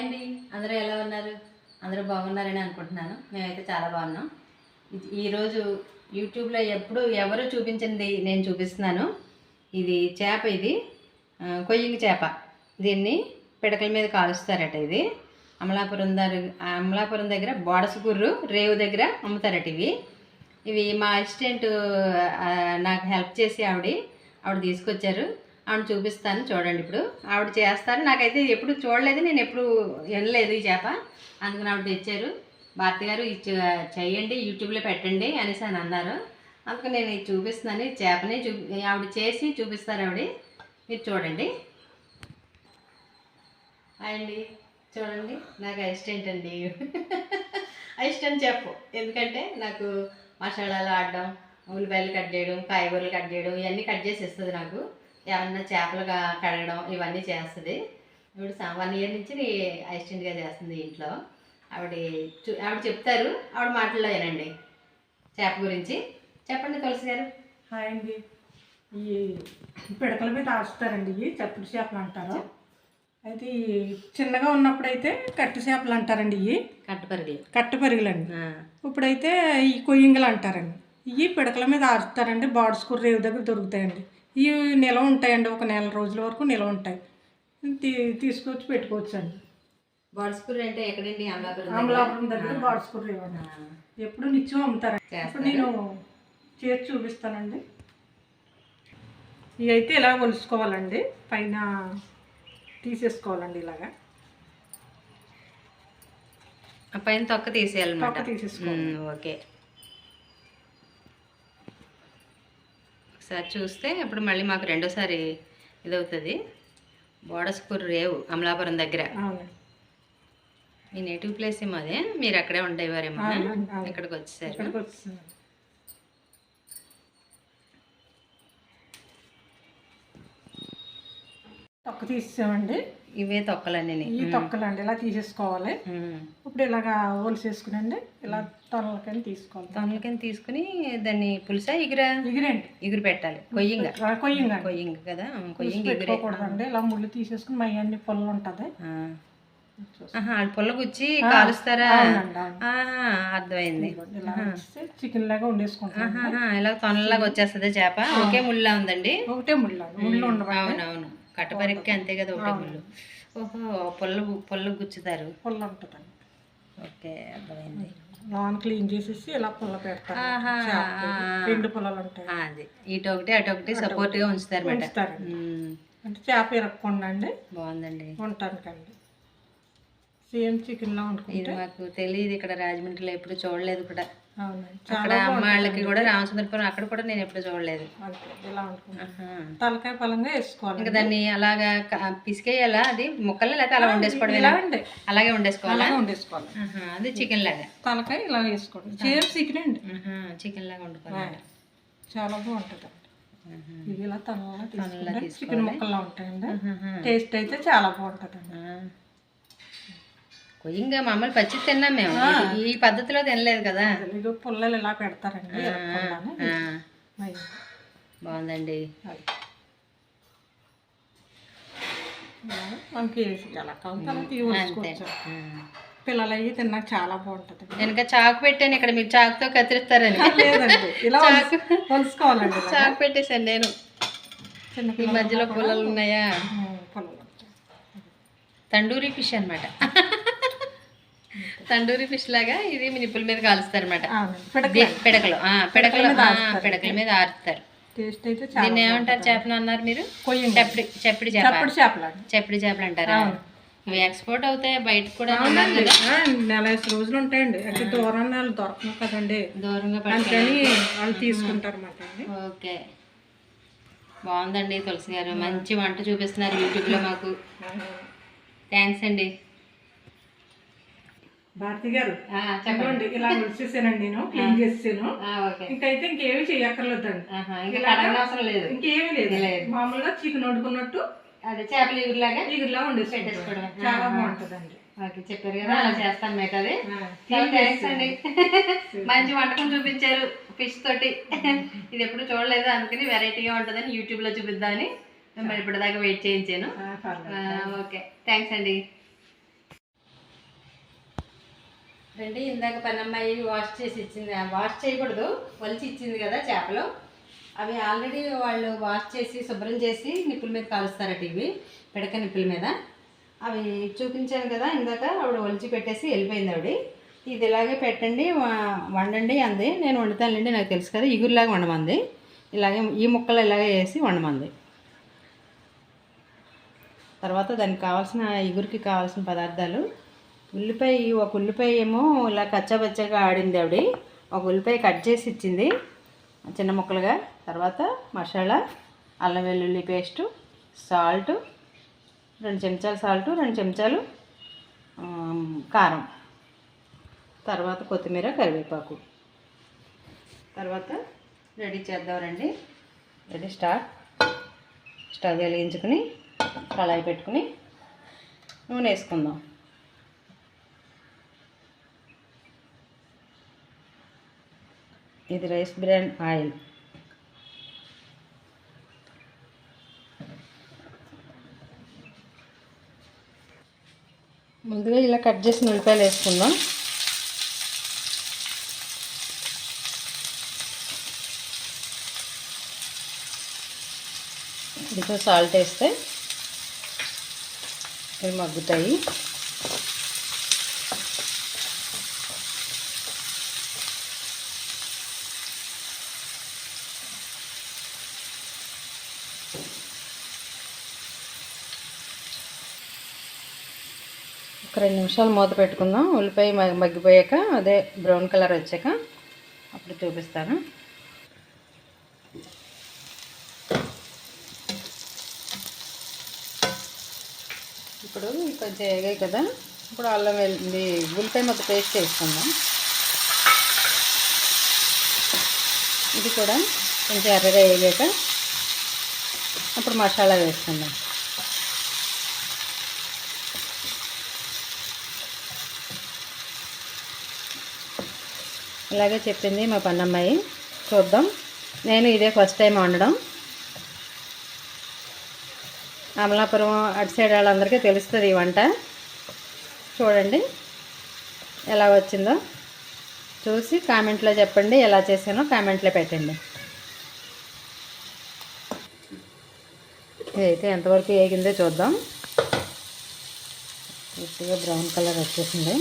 అండి. అందరూ ఎలా ఉన్నారు? అందరూ బాగున్నారని అనుకుంటున్నాను. మేమైతే చాలా బాగున్నాం. ఈరోజు యూట్యూబ్లో ఎప్పుడు ఎవరు చూపించింది నేను చూపిస్తున్నాను. ఇది చేప ఇది. కొయ్యింగ్ చేప. దీన్ని పిడకల మీద కాలుస్తారట ఇది. అమలాపురం దగ్గర అమలాపురం దగ్గర బోడసగుర్రు రేవు దగ్గర అమ్ముతారట ఇవి. ఇవి మా అసిస్టెంట్ నాకు హెల్ప్ చేసి ఆవిడ ఆవిడ తీసుకొచ్చారు. ఆవిడ చూపిస్తాను చూడండి ఇప్పుడు. ఆవిడ చేస్తారు. నాకైతే ఎప్పుడు చూడలేదు నేను ఎప్పుడు వినలేదు ఈ చేప. అందుకని ఆవిడ తెచ్చారు. భారతి గారు ఇది చేయండి యూట్యూబ్లో పెట్టండి అనేసి అని అన్నారు. అందుకని నేను ఇది చూపిస్తున్నాను. ఈ చేపని చూ ఆవిడ చేసి చూపిస్తారు ఆవిడ. మీరు చూడండి. అండి. చూడండి. నాకు అసిస్టెంట్ అండి. అసిస్టెంట్ చెప్పు. ఎందుకంటే నాకు మసాలాలు ఆడడం ఉల్లిపాయలు కట్ చేయడం కాయగూరలు కట్ చేయడం ఇవన్నీ కట్ చేసి ఇస్తుంది నాకు. ఏమన్నా చేపలు కడగడం ఇవన్నీ చేస్తుంది. ఇప్పుడు వన్ ఇయర్ నుంచి అసిస్టెంట్గా చేస్తుంది ఇంట్లో. ఆవిడ ఆవిడ చెప్తారు. ఆవిడ మాటల్లో వినండి. చేప గురించి. చెప్పండి తులసి గారు. హాయ్ అండి. ఈ పిడకల మీద ఆడుస్తారండి ఇవి చప్పుడు చేపలు అంటారు. అయితే చిన్నగా ఉన్నప్పుడైతే కట్టు చేపలు అంటారండి ఇవి. కట్టుపరిగి కట్టపరుగులండి ఇప్పుడైతే ఈ కొయ్యింగలు అంటారండి. ఇవి పిడకల మీద ఆడుస్తారండి బాడ్స్కూర్ రేవు దగ్గర దొరుకుతాయండి. ఇవి నిల్వ ఉంటాయండి ఒక నెల రోజుల వరకు నిల్వ ఉంటాయి. తీ తీసుకొచ్చి పెట్టుకోవచ్చు అండి బాడ్స్పూర్ అంటే ఎక్కడండి? అమలాపురం దగ్గర? బాడ్స్కూర్ ఎప్పుడు నిత్యం అమ్ముతారండి. ఇప్పుడు నేను చేసి చూపిస్తానండి. ఇవి అయితే ఇలా ఒలుసుకోవాలండి పైన తీసేసుకోవాలండి ఇలాగా. ఆ పైన తొక్క తీసేయాలన్నమాట. తొక్క తీసేసుకోవాలి. ఓకే. ఒకసారి చూస్తే ఇప్పుడు మళ్ళీ మాకు రెండోసారి ఇదవుతుంది. బోడస్కూర్ రేవు అమలాపురం దగ్గర. మీ నేటివ్ ప్లేస్ ఏమో అదే మీరు అక్కడే ఉండేవారేమో. ఇక్కడికి వచ్చేసారు. తొక్క తీసేసామండి. ఇవే తొక్కలన్నీ ఈ తొక్కలండి. ఇలా తీసేసుకోవాలి. ఇప్పుడు ఇలాగా ఒలిసేసుకునండి ఇలా తొనలకని తీసుకోవాలి. తొనలకని తీసుకుని దాన్ని పులుసా ఎగురా? ఎగిరండి. ఎగురు పెట్టాలి. కొయ్యింగ. కొయ్యంగా. కొయ్యింగ కదా? కొయ్యింగ ఎగురే. పెట్టుకోకూడదండి. ఇలా ముళ్ళు తీసేసుకుని మై అన్ని పొల్లు ఉంటుంది. పుల్ల గుచ్చి కాలుస్తారా? అర్థమైంది. చికెన్ లాగా వండేసుకుంటాం ఇలా తొనలాగా వచ్చేస్తుంది చేప. ఒకే ముళ్ళ ఉందండి? ఒకటే ముళ్ళు. ముళ్ళు ఉండవు అవునవును. కట్టపరికి అంతే కదా ఒకటే ముళ్ళు. ఓహో పుల్ల పుల్ల గుచ్చుతారు. పొల్లు ఉంటుందండి ఓకే అర్థమైంది. లోన్ క్లీన్ చేసేసి ఇలా పుల్ల పెడతారు. రెండు పుల్లలు ఉంటాయి అది. ఇటు ఒకటి అటు ఒకటి సపోర్ట్గా ఉంచుతారు అంటే చేప ఇరక్కుండా అండి. బాగుందండి. ఉండటానికండి సేమ్ చికెన్ లా ఇది మాకు తెలియదు ఇక్కడ రాజమండ్రిలో ఎప్పుడు చూడలేదు కూడా. అక్కడ అమ్మ వాళ్ళకి కూడా రామచంద్రపురం అక్కడ కూడా నేను ఎప్పుడు చూడలేదు. తలకాయ పలంగా వేసుకోవాలి ఇంకా దాన్ని అలాగా పిసికేయాలా? అది ముక్కలు లేకపోతే అలా వండేసుకోవడం ఇలా అండి అలాగే వండేసుకోవాలా? అలాగే వండేసుకోవాలి. అది చికెన్ లాగా. తలకాయ ఇలా వేసుకోండి. సేమ్ చికెన్ అండి. చికెన్ లాగా వండుకోవాలి. చాలా బాగుంటుంది. ఇవి ఇలా తనలా తీసుకుంటే చికెన్ ముక్కల్లా ఉంటాయండి. టేస్ట్ అయితే చాలా బాగుంటుందండి. ఆ. కొయ్యంగా మామూలు పచ్చి తిన్నాం మేము. ఈ- పద్ధతిలో తినలేదు కదా. ఇది పుల్లలు ఇలా పెడతారండి. బాగుందండి. మనకి ఎలా కావాలి. పిల్లలు అయ్యి తిన్నాక చాలా బాగుంటుంది. వెనక చాకు పెట్టాను ఇక్కడ మీరు చాకుతో కత్తిరిస్తారని. ఇలా చాకు. కొలుసుకోవాలండి ఇలా. చాకు పెట్టేశాను నేను. చిన్న ఈ మధ్యలో పుల్లలు ఉన్నాయా. తండూరి ఫిష్ అన్నమాట. తండూరి ఫిష్ లాగా ఇది మీ నిప్పుల మీద కాలుస్తారు అనమాట పిడకలు. ఆ, పిడకలు పిడకల మీద చాలా దీన్ని ఏమంటారు? చేపలు అన్నారు మీరు? చెప్పడి చెప్పడి చేప. చప్పటి చేపలండి చెప్పడి చేపలు అంటారా? ఇవి ఎక్స్పోర్ట్ అవుతాయి? బయటకు కూడా నెల రోజులు ఉంటాయండి. అంటే దూరం నెలలు దొరకవు కదండి. దూరంగా అందుకని వాళ్ళు తీసుకుంటారు ఓకే. బాగుందండి తులసి గారు. మంచి వంట చూపిస్తున్నారు యూట్యూబ్లో మాకు. థ్యాంక్స్ అండి. భారతి గారు. ఆ, చెప్పండి. ఇలా వచ్చేసానండి నేను క్లీన్ చేసాను ఆ, ఓకే. ఇంకైతే ఇంకేమి లేదు. ఇంకేమీ లేదు. మామూలుగా చికెన్ వండుకున్నట్టు అదే చేపల ఇగురులాగా ఈగురులా వండేసుకోవడం పెట్టేసుకోవడం. చాలా బాగుంటుందండి. ఓకే చెప్పారు కదా అలా చేస్తాను మేట అది. థ్యాంక్స్ అండి. మంచి వంటకం చూపించారు ఫిష్ తోటి. ఇది ఎప్పుడు చూడలేదు అందుకని వెరైటీగా ఉంటుందని యూట్యూబ్లో చూపిద్దామని మిమ్మల్ని ఇప్పటిదాకా వెయిట్ చేయించాను. ఓకే. థ్యాంక్స్ అండి. రండి ఇందాక పనమ్మాయి వాష్ చేసి ఇచ్చింది. వాష్ చేయకూడదు వలిచి ఇచ్చింది కదా చేపలు. అవి ఆల్రెడీ వాళ్ళు వాష్ చేసి శుభ్రం చేసి నిప్పుల మీద కాలుస్తారట ఇవి పిడక నిప్పుల మీద. అవి చూపించాను కదా ఇందాక ఆవిడ ఒలిచి పెట్టేసి వెళ్ళిపోయింది ఆవిడ. ఇది ఇలాగే పెట్టండి వ- వండండి అంది. నేను వండుతానులేండి నాకు తెలుసు కదా ఇగురులాగా వండమంది. ఇలాగే ఈ ముక్కలు ఇలాగే వేసి వండమంది. తర్వాత దానికి కావాల్సిన ఇగురికి కావాల్సిన పదార్థాలు ఉల్లిపాయ ఒక ఉల్లిపాయ ఏమో ఇలా కచ్చబచ్చగా ఆడింది ఆవిడ. ఒక ఉల్లిపాయ కట్ చేసి ఇచ్చింది చిన్న ముక్కలుగా. తర్వాత మసాలా అల్లం వెల్లుల్లి పేస్టు సాల్ట్ రెండు చెంచాలు సాల్ట్ రెండు చెంచాలు కారం. తర్వాత కొత్తిమీర కరివేపాకు. తర్వాత రెడీ చేద్దాం రండి రెడీ స్టార్ట్. స్టవ్ వెలిగించుకుని కళాయి పెట్టుకుని నూనె వేసుకుందాం. ఇది రైస్ బ్రాండ్ ఆయిల్. ముందుగా ఇలా కట్ చేసిన ఉల్లిపాయలు వేసుకుందాం. కొంచెం సాల్ట్ వేస్తే ఇవి మగ్గుతాయి. ఒక రెండు నిమిషాలు మూత పెట్టుకుందాం. ఉల్లిపాయ మగ్గిపోయాక అదే బ్రౌన్ కలర్ వచ్చాక అప్పుడు చూపిస్తాను. ఇప్పుడు కొంచెం ఏగాయి కదా. ఇప్పుడు అల్లం వెళ్ళింది ఉల్లిపాయ మొత్తం పేస్ట్ వేసుకుందాం ఇది కూడా కొంచెం ఎర్రగా వేగాక అప్పుడు మసాలా వేసుకుందాం. ఇలాగే చెప్పింది మా పన్నమ్మాయి. చూద్దాం. నేను ఇదే ఫస్ట్ టైం వండడం. అమలాపురం అటు సైడ్ వాళ్ళందరికీ తెలుస్తుంది ఈ వంట. చూడండి ఎలా వచ్చిందో. చూసి కామెంట్లో చెప్పండి ఎలా చేసానో కామెంట్లో పెట్టండి. ఇదైతే ఎంతవరకు వేగిందో చూద్దాం. పూర్తిగా బ్రౌన్ కలర్ వచ్చేసింది.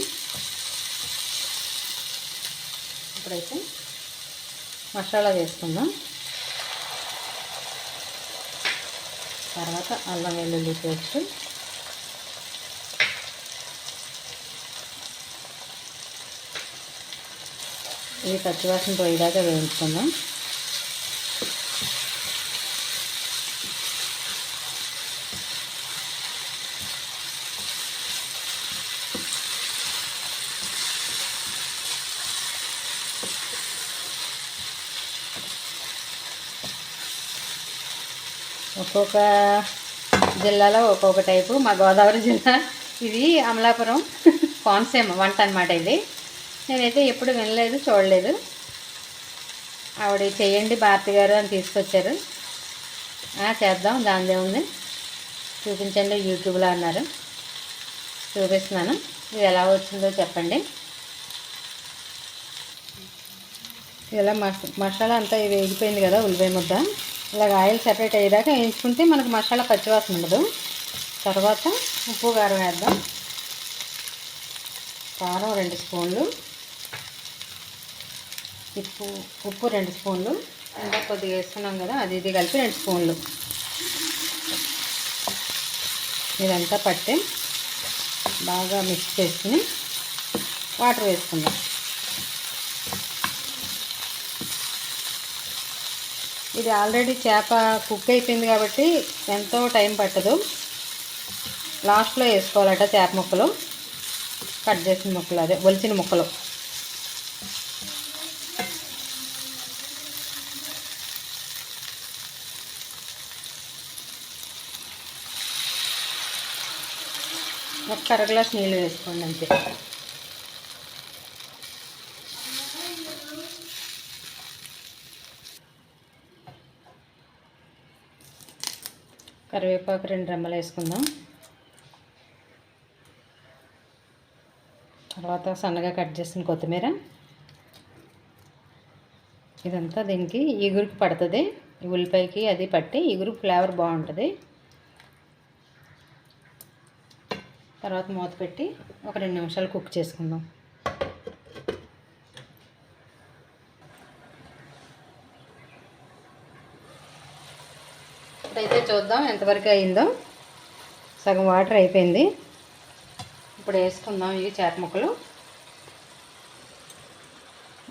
ఇప్పుడైతే మసాలా వేసుకుందాం. తర్వాత అల్లం వెల్లుల్లి పేస్ట్. ఇది పచ్చివాసన పోయేదాకా వేయించుకుందాం. ఒక్కొక్క జిల్లాలో ఒక్కొక్క టైపు. మా గోదావరి జిల్లా ఇది అమలాపురం కోనసీమ వంట అనమాట ఇది. నేనైతే ఎప్పుడు వినలేదు చూడలేదు. ఆవిడ చేయండి భారతి గారు అని తీసుకొచ్చారు. చేద్దాం దానిదే ఉంది. చూపించండి యూట్యూబ్లో అన్నారు. చూపిస్తున్నాను. ఇది ఎలా వచ్చిందో చెప్పండి. ఇలా మస మసాలా అంతా వేగిపోయింది కదా ఉల్లిపాయ ముద్ద. ఇలాగ ఆయిల్ సెపరేట్ అయ్యేదాకా వేయించుకుంటే మనకు మసాలా పచ్చివాసన ఉండదు. తర్వాత ఉప్పు కారం వేద్దాం. కారం రెండు స్పూన్లు. ఉప్పు ఉప్పు రెండు స్పూన్లు. ఇంకా కొద్దిగా వేస్తున్నాం కదా అది ఇది కలిపి రెండు స్పూన్లు. ఇదంతా పట్టి బాగా మిక్స్ చేసుకుని వాటర్ వేసుకుందాం. ఇది ఆల్రెడీ చేప కుక్ అయిపోయింది కాబట్టి ఎంతో టైం పట్టదు. లాస్ట్లో వేసుకోవాలట చేప ముక్కలు. కట్ చేసిన ముక్కలు అదే ఒలిచిన ముక్కలు. ఒక అర గ్లాస్ నీళ్ళు వేసుకోండి అంతే. కరివేపాకు రెండు రెమ్మలు వేసుకుందాం. తర్వాత సన్నగా కట్ చేసిన కొత్తిమీర. ఇదంతా దీనికి ఈగురికి పడుతుంది. ఉల్లిపాయకి అది పట్టి ఇగురు ఫ్లేవర్ బాగుంటుంది. తర్వాత మూత పెట్టి ఒక రెండు నిమిషాలు కుక్ చేసుకుందాం. అయితే చూద్దాం ఎంతవరకు అయిందో. సగం వాటర్ అయిపోయింది. ఇప్పుడు వేసుకుందాం ఇవి చేప ముక్కలు.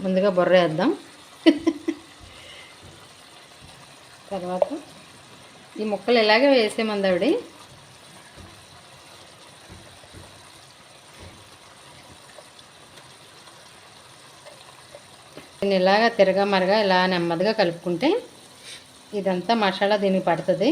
ముందుగా బొర్ర వేద్దాం. తర్వాత ఈ ముక్కలు ఇలాగే వేసేమంది ఆవిడ. దీన్ని ఇలాగ తిరగా మరగా ఇలా నెమ్మదిగా కలుపుకుంటే ఇదంతా మసాలా దీనికి పడుతుంది.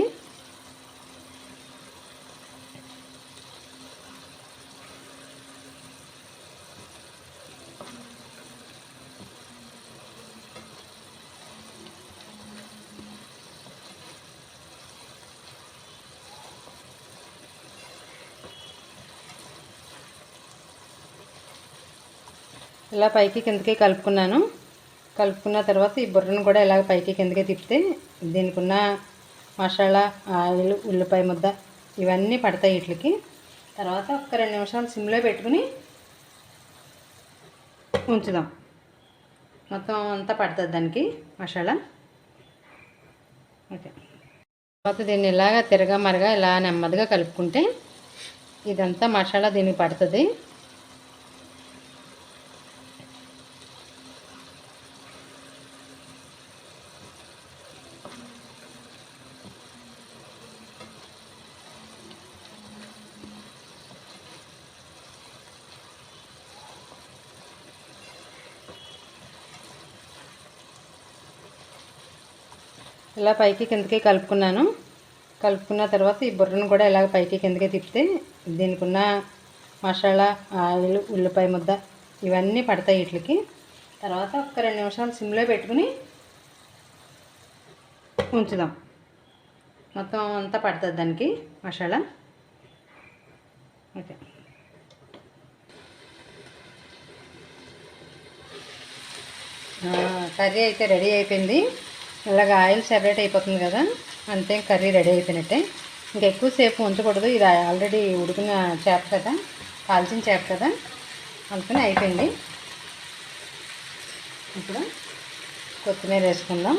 ఇలా పైకి కిందకి కలుపుకున్నాను. కలుపుకున్న తర్వాత ఈ బుర్రను కూడా ఇలాగ పైకి కిందకి తిప్పితే దీనికి ఉన్న మసాలా ఆయిల్ ఉల్లిపాయ ముద్ద ఇవన్నీ పడతాయి వీటికి. తర్వాత ఒక రెండు నిమిషాలు సిమ్లో పెట్టుకుని ఉంచుదాం. మొత్తం అంతా పడుతుంది దానికి మసాలా. ఓకే. తర్వాత దీన్ని ఇలాగ తిరగా మరగా ఇలా నెమ్మదిగా కలుపుకుంటే ఇదంతా మసాలా దీనికి పడుతుంది. ఇలా పైకి కిందకి కలుపుకున్నాను. కలుపుకున్న తర్వాత ఈ బుర్రను కూడా ఇలాగ పైకి కిందకి తిప్పితే దీనికి ఉన్న మసాలా ఆయిల్ ఉల్లిపాయ ముద్ద ఇవన్నీ పడతాయి వీటికి. తర్వాత ఒక రెండు నిమిషాలు సిమ్లో పెట్టుకుని ఉంచుదాం. మొత్తం అంతా పడుతుంది దానికి మసాలా. ఓకే. కర్రీ అయితే రెడీ అయిపోయింది. ఇలాగ ఆయిల్ సెపరేట్ అయిపోతుంది కదా అంతే కర్రీ రెడీ అయిపోయినట్టే. ఇంకా ఎక్కువసేపు ఉంచకూడదు ఇది ఆల్రెడీ ఉడికిన చేప కదా కాల్చిన చేప కదా అందుకని అయిపోయింది. ఇప్పుడు కొత్తిమీర వేసుకుందాం.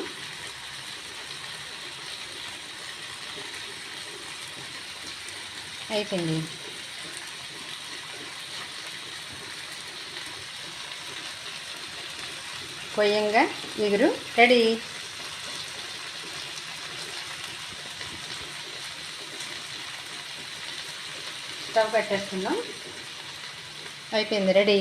అయిపోయింది. కొయ్యంగా ఎగురు రెడీ. స్టవ్ పెట్టేస్తున్నాం అయిపోయింది రెడీ.